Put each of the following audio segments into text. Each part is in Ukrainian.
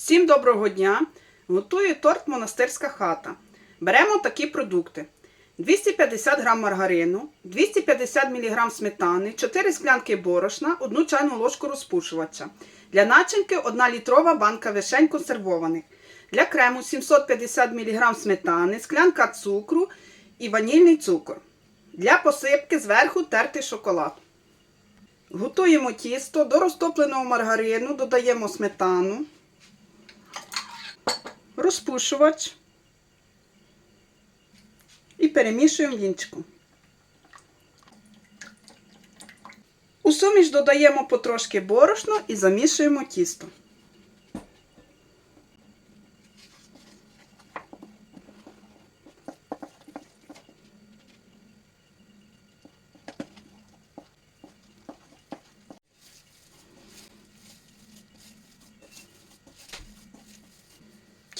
Всім доброго дня! Готую торт монастирська хата. Беремо такі продукти: 250 г маргарину, 250 мг сметани, 4 склянки борошна, 1 чайну ложку розпушувача. Для начинки 1 літрова банка вишень консервованих. Для крему 750 мг сметани, склянка цукру і ванільний цукор. Для посипки зверху тертий шоколад. Готуємо тісто до розтопленого маргарину, додаємо сметану розпушувач і перемішуємо вінчиком. У суміш додаємо потрошки борошно і замішуємо тісто.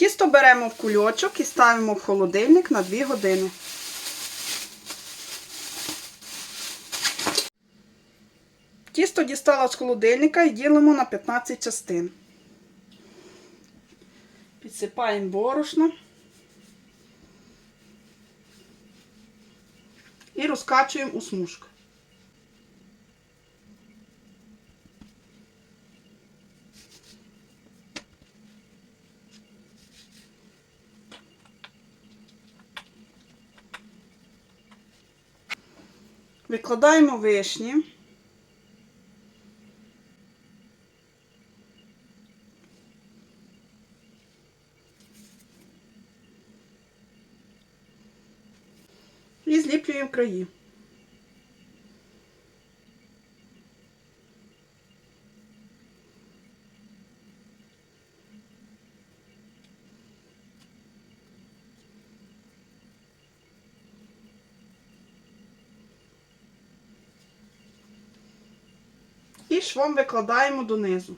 Тісто беремо в кульочок і ставимо в холодильник на 2 години. Тісто дістала з холодильника і ділимо на 15 частин. Підсипаємо борошно і розкачуємо у смужку. Викладаємо вишні. І зліплюємо краї. І швом викладаємо донизу.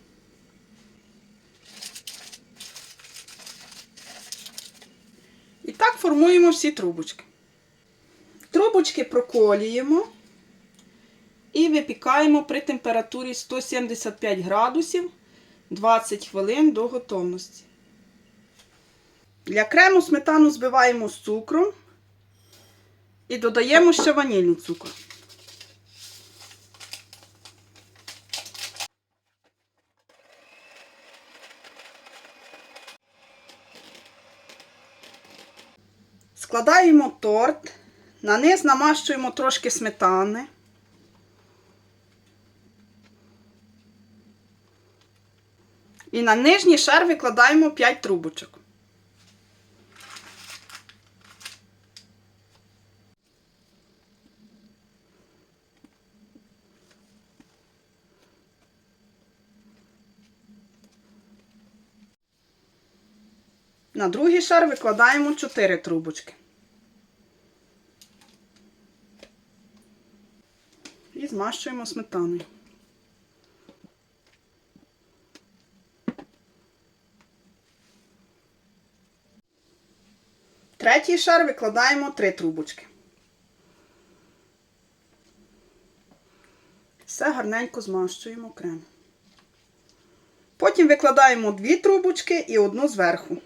І так формуємо всі трубочки. Трубочки проколюємо і випікаємо при температурі 175 градусів 20 хвилин до готовності. Для крему сметану збиваємо з цукром і додаємо ще ванільний цукор. Складаємо торт, на низ намащуємо трошки сметани. І на нижній шар викладаємо 5 трубочок. На другий шар викладаємо 4 трубочки. Змащуємо сметаною. Третій шар викладаємо 3 трубочки. Все гарненько змащуємо крем. Потім викладаємо 2 трубочки і одну зверху.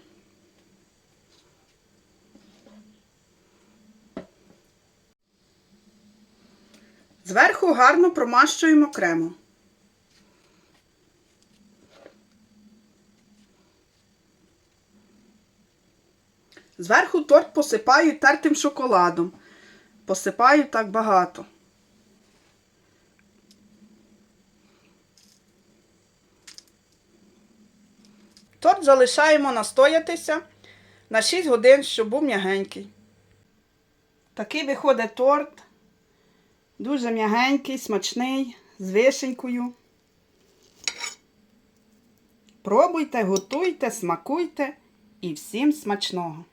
Зверху гарно промащуємо кремом. Зверху торт посипаю тертим шоколадом. Посипаю так багато. Торт залишаємо настоятися на 6 годин, щоб був м'ягенький. Такий виходить торт. Дуже м'ягенький, смачний, з вишенькою. Пробуйте, готуйте, смакуйте і всім смачного!